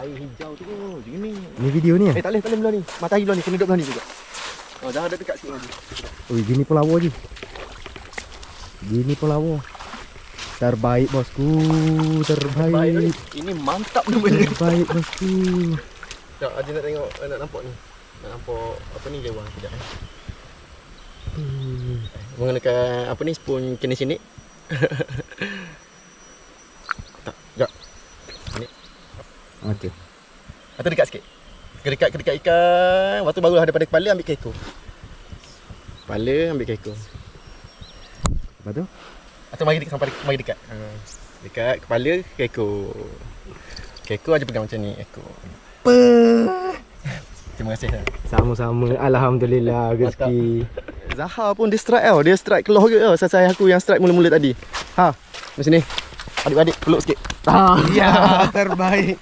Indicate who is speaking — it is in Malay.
Speaker 1: Air hijau tu je ni.
Speaker 2: Ni video ni
Speaker 1: Eh
Speaker 2: eh?
Speaker 1: tak boleh, tak boleh belah ni. Matahari belah ni, kena duduk belah ni juga. Oh, jangan ada dekat sikit lagi.
Speaker 2: Ui, gini pun lawa je. Gini pun lawa. Terbaik bosku, terbaik.
Speaker 1: Baik. Ini mantap namanya.
Speaker 2: Terbaik bosku.
Speaker 1: Sekejap, Haji nak tengok, eh, nak nampak ni. Nak nampak apa ni lewat sekejap eh. Menggunakan apa ni spoon kena sini. tak, sekejap.
Speaker 2: Okey.
Speaker 1: Atau dekat sikit. Kedekat kedekat ikan. Lepas tu barulah daripada kepala ambil kekor. Kepala ambil kekor.
Speaker 2: Lepas tu?
Speaker 1: Atau mari dekat sampai dekat, mari dekat. Ha. Dekat kepala kekor. Kekor aja pegang macam ni ekor.
Speaker 2: Apa?
Speaker 1: Terima kasih.
Speaker 2: Sama-sama. Alhamdulillah rezeki.
Speaker 1: Zaha pun dia strike tau. Dia strike keluar ke tau. Saya aku yang strike mula-mula tadi. Ha. Di sini. Adik-adik peluk sikit. Ha.
Speaker 2: Ya, terbaik.